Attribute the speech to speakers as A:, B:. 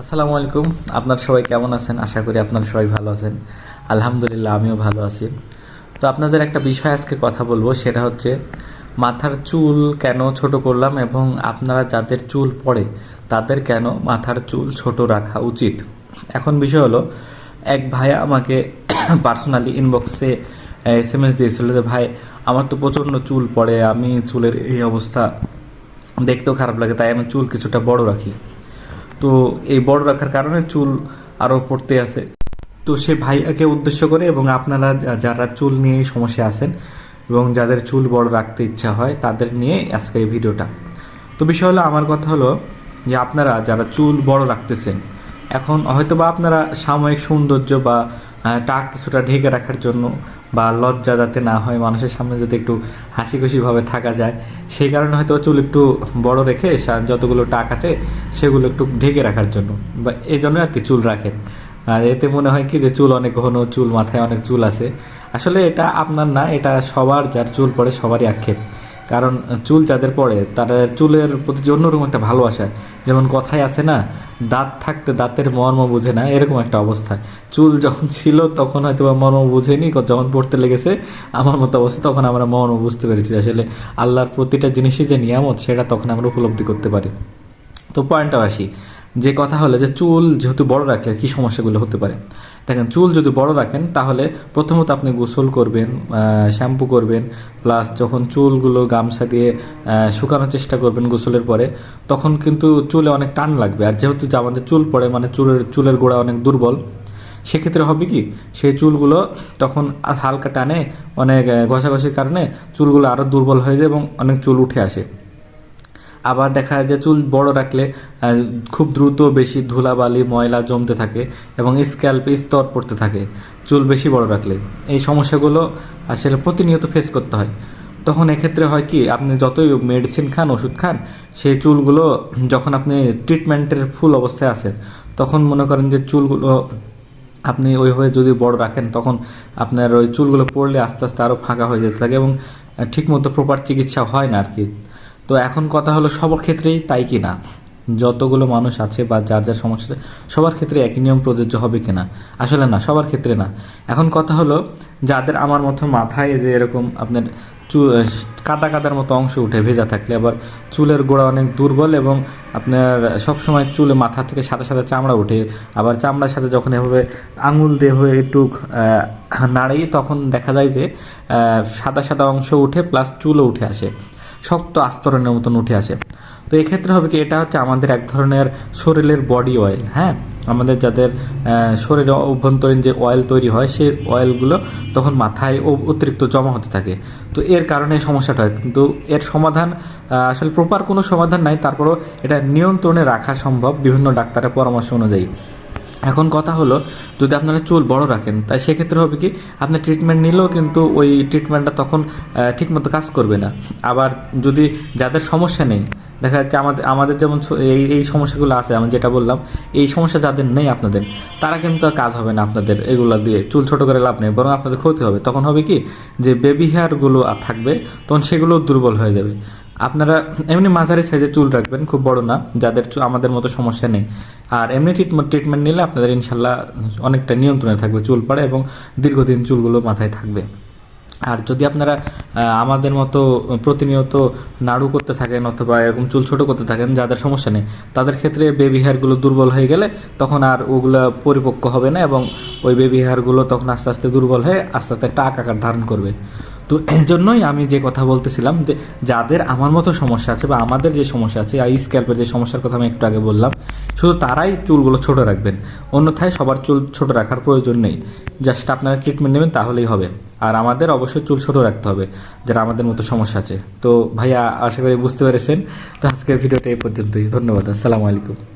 A: আসসালামু আলাইকুম। আপনার সবাই কেমন আছেন? আশা করি আপনারা সবাই ভালো আছেন। আলহামদুলিল্লাহ, আমিও ভালো আছি। তো আপনাদের একটা বিষয় আজকে কথা বলব, সেটা হচ্ছে মাথার চুল কেন ছোট করলাম এবং আপনারা যাদের চুল পড়ে, তাদের কেন মাথার চুল ছোট রাখা উচিত? এখন বিষয় হলো, এক ভাইয়া আমাকে পার্সোনালি ইনবক্সে এস এম এস দিয়েছিল যে, ভাই, আমার তো প্রচণ্ড চুল পড়ে, আমি চুলের এই অবস্থা, দেখতেও খারাপ লাগে, তাই আমি চুল কিছুটা বড় রাখি। তো এই বড় রাখার কারণে চুল আরও পড়তে আছে। তো সে ভাইয়াকে উদ্দেশ্য করে এবং আপনারা যারা চুল নিয়ে সমস্যা আছেন এবং যাদের চুল বড় রাখতে ইচ্ছা হয়, তাদের নিয়ে আজকের এই ভিডিওটা। তো বিষয় হলো, আমার কথা হলো যে আপনারা যারা চুল বড় রাখতেছেন এখন হয়তো বা আপনারা সাময়িক সৌন্দর্য বা টাক কিছুটা ঢেকে রাখার জন্য বা লজ্জা যাতে না হয়, মানুষের সামনে যাতে একটু হাসি খুশিভাবে থাকা যায়। সেই কারণে হয়তো চুল একটু বড় রেখে যতগুলো টাক আছে সেগুলো একটু ঢেকে রাখার জন্য বা এই জন্য আর কি চুল রাখেন। আর এতে মনে হয় কি যে চুল অনেক ঘন, চুল মাথায় অনেক চুল আছে। আসলে এটা আপনার না, এটা সবার যার চুল পড়ে সবারই আক্ষেপ। কারণ চুল যাদের পড়ে তারা চুলের প্রতি যে অন্যরকম একটা ভালোবাসা, যেমন কথায় আছে না, দাঁত থাকতে দাঁতের মর্ম বুঝে না, এরকম একটা অবস্থা। চুল যখন ছিল, তখন হয়তো বা মর্ম বুঝেনি যখন পড়তে লেগেছে, আমার মতো অবস্থা, তখন আমরা মর্ম বুঝতে পেরেছি আসলে আল্লাহর প্রতিটা জিনিসই যে নিয়ামত, সেটা তখন আমরা উপলব্ধি করতে পারি। তো পয়েন্টটা আসি। যে কথা হলো যে চুল যেহেতু বড় রাখলে কী সমস্যাগুলো হতে পারে? দেখেন, চুল যদি বড় রাখেন, তাহলে প্রথমত আপনি গোসল করবেন শ্যাম্পু করবেন, প্লাস যখন চুলগুলো গামছা দিয়ে শুকানোর চেষ্টা করবেন গোসলের পরে, তখন কিন্তু চুলে অনেক টান লাগবে। আর যেহেতু আমাদের চুল পড়ে মানে চুলের চুলের গোড়া অনেক দুর্বল, সেক্ষেত্রে হবে কি, সেই চুলগুলো তখন হালকা টানে, অনেক ঘষাঘষির কারণে চুলগুলো আরও দুর্বল হয়ে যায় এবং অনেক চুল উঠে আসে। আবার দেখা যায় যে চুল বড় রাখলে খুব দ্রুত বেশি ধুলাবালি, ময়লা জমতে থাকে এবং স্ক্যাল্পে স্তর পড়তে থাকে, চুল বেশি বড় রাখলে। এই সমস্যাগুলো আসলে প্রতিনিয়ত ফেস করতে হয়। তখন এক্ষেত্রে হয় কি, আপনি যতই মেডিসিন খান, ওষুধ খান, সেই চুলগুলো যখন আপনি ট্রিটমেন্টের ফুল অবস্থায় আছেন, তখন মনে করেন যে চুলগুলো আপনি ওইভাবে যদি বড় রাখেন, তখন আপনার ওই চুলগুলো পড়লে আস্তে আস্তে আরও ফাঁকা হয়ে যেতে থাকে এবং ঠিকমতো প্রপার চিকিৎসা হয় না আর কি। তো এখন কথা হলো সবার ক্ষেত্রেই তাই কি না? যতগুলো মানুষ আছে বা যার যার সমস্যা আছে, সবার ক্ষেত্রে একই নিয়ম প্রযোজ্য হবে কিনা আসলে না, সবার ক্ষেত্রে না। এখন কথা হলো যাদের আমার মতো মাথায় যে এরকম আপনার চু কাদা কাদার মতো অংশ উঠে ভেজা থাকলে, আবার চুলের গোড়া অনেক দুর্বল এবং আপনার সবসময় চুলে মাথা থেকে সাদা সাদা চামড়া ওঠে, আবার চামড়ার সাথে যখন এভাবে আঙুল দিয়ে হয়ে একটু নাড়েই তখন দেখা যায় যে সাদা সাদা অংশ উঠে প্লাস চুলও উঠে আসে। শক্ত আস্তরণের মতন উঠে আসে। তো এক্ষেত্রে হবে কি, এটা হচ্ছে আমাদের এক ধরনের শরীরের বডি অয়েল হ্যাঁ? আমাদের যাদের শরীরে অভ্যন্তরীণ যে অয়েল তৈরি হয়, সেই অয়েলগুলো তখন মাথায় অতিরিক্ত জমা হতে থাকে। তো এর কারণে সমস্যাটা হয়। কিন্তু এর সমাধান আসলে প্রপার কোনো সমাধান নাই। তারপরও এটা নিয়ন্ত্রণে রাখা সম্ভব বিভিন্ন ডাক্তারের পরামর্শ অনুযায়ী। এখন কথা হলো, যদি আপনারা চুল বড় রাখেন, তাই সেক্ষেত্রে হবে কি, আপনি ট্রিটমেন্ট নিলেও কিন্তু ওই ট্রিটমেন্টটা তখন ঠিকমতো কাজ করবে না। আবার যদি যাদের সমস্যা নেই, দেখা যাচ্ছে আমাদের আমাদের যেমন এই এই সমস্যাগুলো আছে, আমি যেটা বললাম, এই সমস্যা যাদের নেই আপনাদের, তারা কিন্তু কাজ হবে না আপনাদের এগুলো দিয়ে, চুল ছোট করে লাভ নেই, বরং আপনাদের ক্ষতি হবে। তখন হবে কি, যে বেবি হেয়ারগুলো থাকবে, তখন সেগুলো দুর্বল হয়ে যাবে। আপনারা এমনি মাঝারি সাইজে চুল রাখবেন, খুব বড় না, যাদের আমাদের মতো সমস্যা নেই। আর এমনি ট্রিটমেন্ট ট্রিটমেন্ট নিলে আপনাদের ইনশাল্লাহ অনেকটা নিয়ন্ত্রণে থাকবে চুল পড়া এবং দীর্ঘদিন চুলগুলো মাথায় থাকবে। আর যদি আপনারা আমাদের মতো প্রতিনিয়ত নাড়ু করতে থাকেন অথবা এরকম চুল ছোট করতে থাকেন যাদের সমস্যা নেই, তাদের ক্ষেত্রে বেবি হেয়ারগুলো দুর্বল হয়ে গেলে তখন আর ওগুলো পরিপক্ক হবে না এবং ওই বেবি হেয়ারগুলো তখন আস্তে আস্তে দুর্বল হয়ে আস্তে আস্তে একটা আকার ধারণ করবে। তো এই জন্যই আমি যে কথা বলতেছিলাম যে যাদের আমার মতো সমস্যা আছে বা আমাদের যে সমস্যা আছে আই স্ক্যাল্পের যে সমস্যার কথা আমি একটু আগে বললাম, শুধু তারাই চুলগুলো ছোট রাখবেন। অন্যথায় সবার চুল ছোট রাখার প্রয়োজন নেই। জাস্ট আপনারা ট্রিটমেন্ট নেবেন, তাহলেই হবে। আর আমাদের অবশ্যই চুল ছোট রাখতে হবে, যারা আমাদের মতো সমস্যা আছে। তো ভাইয়া, আশা করি বুঝতে পেরেছেন। তো আজকের ভিডিওটা এই পর্যন্তই। ধন্যবাদ। আসসালামু আলাইকুম।